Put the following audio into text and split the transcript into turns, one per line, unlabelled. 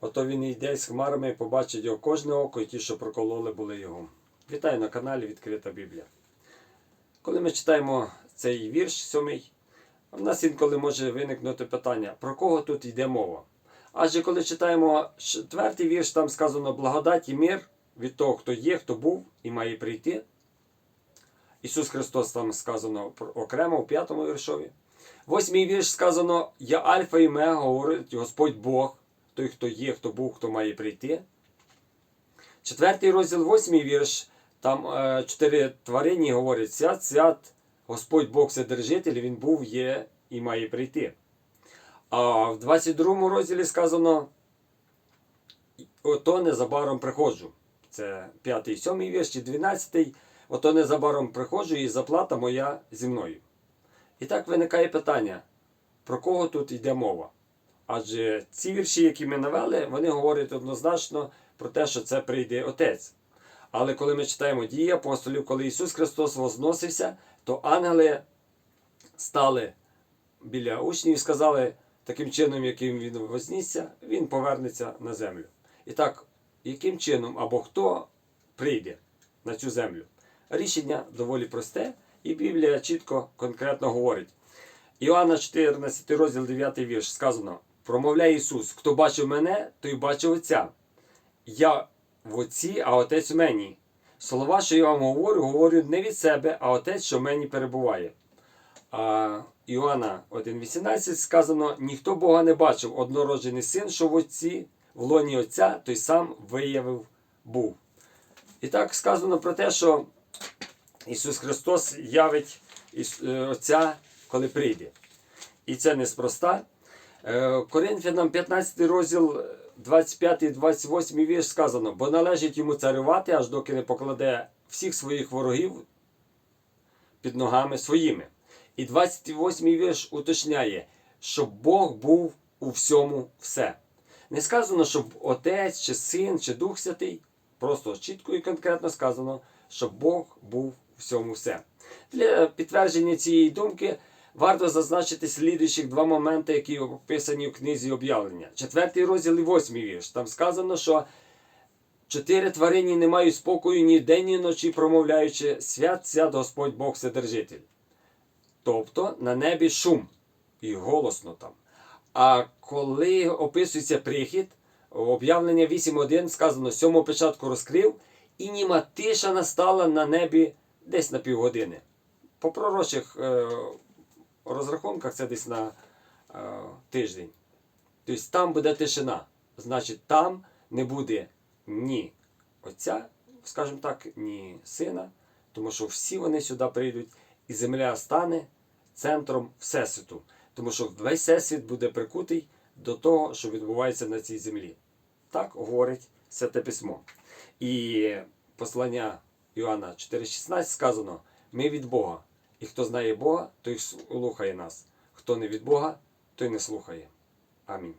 Ото він йде з хмарами, і побачить його кожне око, і ті, що прокололи, були його. Вітаю на каналі Відкрита Біблія. Коли ми читаємо цей вірш сьомий, в нас інколи може виникнути питання, про кого тут йде мова. Адже коли читаємо четвертий вірш, там сказано благодать і мир від того, хто є, хто був і має прийти. Ісус Христос там сказано окремо в п'ятому віршові. Восьмий вірш сказано: Я Альфа і Мега, говорить Господь Бог, той, хто є, хто був, хто має прийти. Четвертий розділ, восьмий вірш, там е, чотири тварині говорять: свят, свят, Господь Бог Вседержитель, Він був, є і має прийти. А в 22 розділі сказано: Ото незабаром приходжу. Це п'ятий, сьомий вірш, і 12. Ото незабаром приходжу, і заплата моя зі мною. І так виникає питання, про кого тут йде мова? Адже ці вірші, які ми навели, вони говорять однозначно про те, що це прийде Отець. Але коли ми читаємо дії апостолів, коли Ісус Христос возносився, то ангели стали біля учнів і сказали, таким чином, яким він вознісся, він повернеться на землю. І так, яким чином або хто прийде на цю землю? Рішення доволі просте, і Біблія чітко, конкретно говорить. Іоанна 14 розділ 9 вірш сказано: промовляє Ісус, хто бачив мене, той бачив Отця. Я в Отці, а Отець у мені. Слова, що я вам говорю, говорю не від себе, а Отець, що в мені перебуває. А Іоанна 1,18 сказано: ніхто Бога не бачив, однороджений син, що в Отці, в лоні Отця, той сам виявив був. І так сказано про те, що Ісус Христос явить е, Отця, коли прийде. І це неспроста. Е, Коринфянам 15 розділ 25-28 вірш сказано, бо належить йому царювати, аж доки не покладе всіх своїх ворогів під ногами своїми. І 28 вірш уточняє, щоб Бог був у всьому все. Не сказано, щоб Отець, чи Син, чи Дух Святий. Просто чітко і конкретно сказано, щоб Бог був у всьому все. Для підтвердження цієї думки варто зазначити слідуючих два моменти, які описані в книзі об'явлення. Четвертий розділ і восьмий вірш. Там сказано, що чотири тварині не мають спокою ні день, ні ночі, промовляючи свят, свят Господь Бог Вседержитель. Тобто на небі шум і голосно там. А коли описується прихід, об'явлення 8.1 сказано, сьому печатку розкрив, і німа тиша настала на небі десь на півгодини. По пророчих е, розрахунках це десь на е, тиждень. Тобто там буде тишина. Значить, там не буде ні отця, скажімо так, ні сина, тому що всі вони сюди прийдуть, і земля стане центром Всесвіту. Тому що весь всесвіт буде прикутий до того, що відбувається на цій землі. Так говорить Святе Письмо. І послання Іоанна 4,16 сказано: ми від Бога. І хто знає Бога, той слухає нас. Хто не від Бога, той не слухає. Амінь.